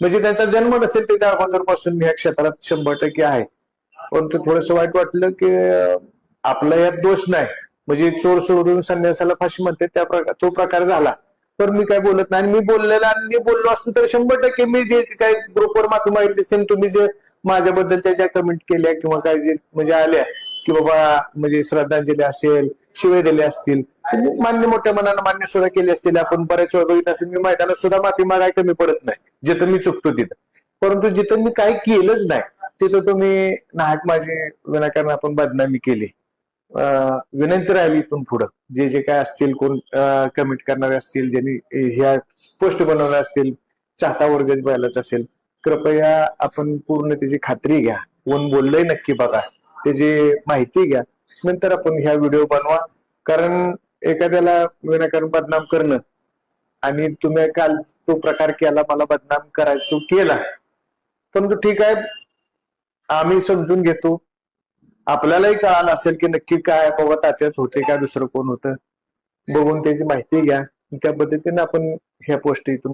म्हणजे त्यांचा जन्म नसेल ते त्या अगोदरपासून मी या क्षेत्रात शंभर टक्के आहे. परंतु थोडस वाईट वाटलं की आपला यात दोष नाही. म्हणजे चोर सोडून संन्यासाला फाशी म्हणते त्या प्रकार तो प्रकार झाला. तर मी काय बोलत नाही. आणि मी बोललेला आणि मी बोललो असतो तर शंभर टक्के मी जे काही ग्रुपवर माफी मागितली असेल तुम्ही जे माझ्याबद्दलच्या ज्या कमेंट केल्या किंवा काय जे म्हणजे आल्या की बाबा म्हणजे श्रद्धांजली असेल शिवे दिले असतील तुम्ही मान्य मोठ्या मनानं मान्य सुद्धा केली असतील. आपण बऱ्याच वेळा बघित असेल मी मैदानात सुद्धा माती मागाय कमी पडत नाही. जिथं मी चुकतो तिथं. परंतु जिथं मी काही केलंच नाही तिथं तुम्ही नाहक माझी विनाकारण आपण बदनामी केली. विनंती राहिली इथून पुढं. जे जे काय असतील कोण कमेंट करणारे असतील ज्यांनी ह्या पोस्ट बनवल्या असतील चाहता वर्ग बैलाच असेल कृपया आपण पूर्ण त्याची खात्री घ्या. कोण बोललंय नक्की बघा. त्याची माहिती घ्या. नंतर आपण ह्या व्हिडिओ बनवा. कारण एखाद्याला विनाकारण बदनाम करणं. आणि तुम्ही काल तो प्रकार केला मला बदनाम करायचा तो केला. तो ठीक आहे? आम्ही समजून घेतो. आपल्यालाही कळालं असेल की नक्की काय बाबा तात्याच होते का दुसरं कोण होतं. बघून त्याची माहिती घ्या. त्या पद्धतीने आपण ह्या पोस्ट इथून